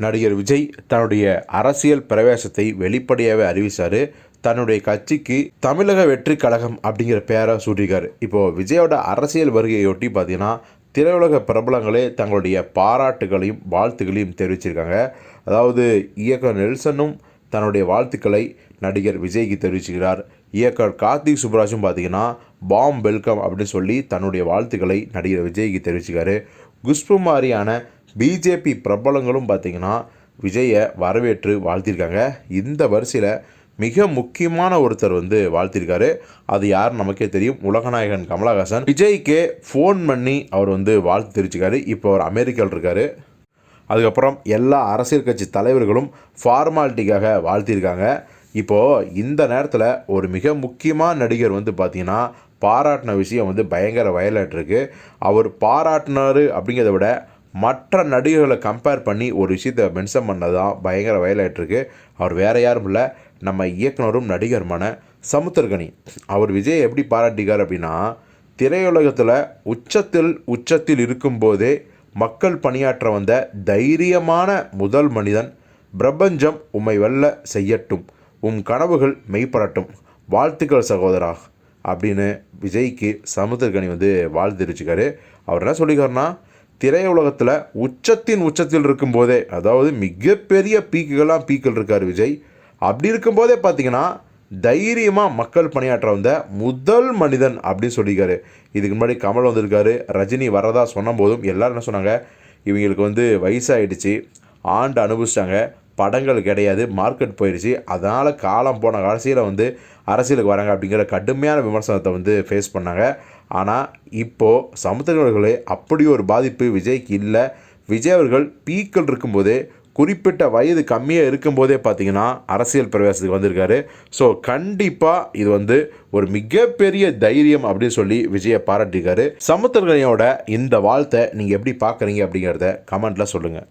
நடிகர் விஜய் தன்னுடைய அரசியல் பிரவேசத்தை வெளிப்படையாகவே அறிவிச்சார். தன்னுடைய கட்சிக்கு தமிழக வெற்றி கழகம் அப்படிங்கிற பேரை சூட்டியிருக்காரு. இப்போது விஜயோட அரசியல் வருகையொட்டி பார்த்தீங்கன்னா திரையுலக பிரபலங்களே தங்களுடைய பாராட்டுகளையும் வாழ்த்துக்களையும் தெரிவிச்சிருக்காங்க. அதாவது இயக்குனர் நெல்சனும் தன்னுடைய வாழ்த்துக்களை நடிகர் விஜய்க்கு தெரிவிச்சுக்கிறார் இயக்கர் கார்த்திக் சுப்ராஜும் பார்த்தீங்கன்னா பாம் வெல்கம் அப்படின்னு சொல்லி தன்னுடைய வாழ்த்துக்களை நடிகர் விஜய்க்கு தெரிவிச்சுக்காரு குஷ்பு மாதிரியான பிஜேபி பிரபலங்களும் பார்த்தீங்கன்னா விஜயை வரவேற்று வாழ்த்திருக்காங்க. இந்த வரிசையில் மிக முக்கியமான ஒருத்தர் வந்து வாழ்த்திருக்காரு. அது யார் நமக்கே தெரியும். உலகநாயகன் கமலஹாசன். விஜய்க்கே ஃபோன் பண்ணி அவர் வந்து வாழ்த்து தெரிவிச்சுக்காரு இப்போ அவர் அமெரிக்காவில் இருக்காரு. அதுக்கப்புறம் எல்லா அரசியல் கட்சி தலைவர்களும் ஃபார்மாலிட்டிக்காக வாழ்த்தியிருக்காங்க இப்போது இந்த நேரத்தில் ஒரு மிக முக்கியமான நடிகர் வந்து பார்த்திங்கன்னா பாராட்டின விஷயம் வந்து பயங்கர வயலாட்டிருக்கு அவர் பாராட்டினார் அப்படிங்கிறத விட மற்ற நடிகர்களை கம்பேர் பண்ணி ஒரு விஷயத்தை மென்ஷன் பண்ணது தான் பயங்கர வயலாயிட்டிருக்கு அவர் வேறு யாரும் இல்லை. நம்ம இயக்குனரும் நடிகருமான சமுத்திரகனி. அவர் விஜய் எப்படி பாராட்டிக்கார் அப்படின்னா திரையுலகத்தில் உச்சத்தில் உச்சத்தில் இருக்கும்போதே மக்கள் பணியாற்ற வந்த தைரியமான முதல் மனிதன் பிரபஞ்சம் உம்மை வெல்ல செய்யட்டும். உம் கனவுகள் மெய்ப்படட்டும். வாழ்த்துக்கள் சகோதரா அப்படின்னு விஜய்க்கு சமுத்திரகனி வந்து வாழ்த்து தெரிவிச்சுக்காரு அவர் என்ன சொல்லிக்காருன்னா திரையுலகத்தில் உச்சத்தின் உச்சத்தில் இருக்கும்போதே அதாவது மிகப்பெரிய பீக்குகள்லாம் பீக்கில் இருக்கார் விஜய். அப்படி இருக்கும்போதே பார்த்தீங்கன்னா தைரியமாக மக்கள் பணியாற்ற வந்த முதல் மனிதன் அப்படின்னு சொல்லியிருக்காரு. இதுக்கு முன்னாடி கமல் வந்திருக்காரு ரஜினி வரதா சொன்ன போதும் எல்லோரும் என்ன சொன்னாங்க இவங்களுக்கு வந்து வயசாகிடுச்சு ஆண்டு அனுபவிச்சிட்டாங்க. படங்கள் கிடையாது மார்க்கெட் போயிடுச்சு அதனால் காலம் போன கடைசியில் வந்து அரசியலுக்கு வராங்க அப்படிங்கிற கடுமையான விமர்சனத்தை வந்து ஃபேஸ் பண்ணாங்க. ஆனால் இப்போது சமுத்திரர்களே அப்படி ஒரு பாதிப்பு விஜய்க்கு இல்லை. விஜய் அவர்கள் பீக்கள் இருக்கும்போதே குறிப்பிட்ட வயது கம்மியாக இருக்கும்போதே பார்த்தீங்கன்னா அரசியல் பிரவேசத்துக்கு வந்திருக்காரு. ஸோ கண்டிப்பாக இது வந்து ஒரு மிகப்பெரிய தைரியம் அப்படின்னு சொல்லி விஜயை பாராட்டியிருக்காரு. சமுத்திரகனையோட இந்த வாழ்த்தை நீங்கள் எப்படி பார்க்குறீங்க அப்படிங்கிறத கமெண்ட்டில் சொல்லுங்கள்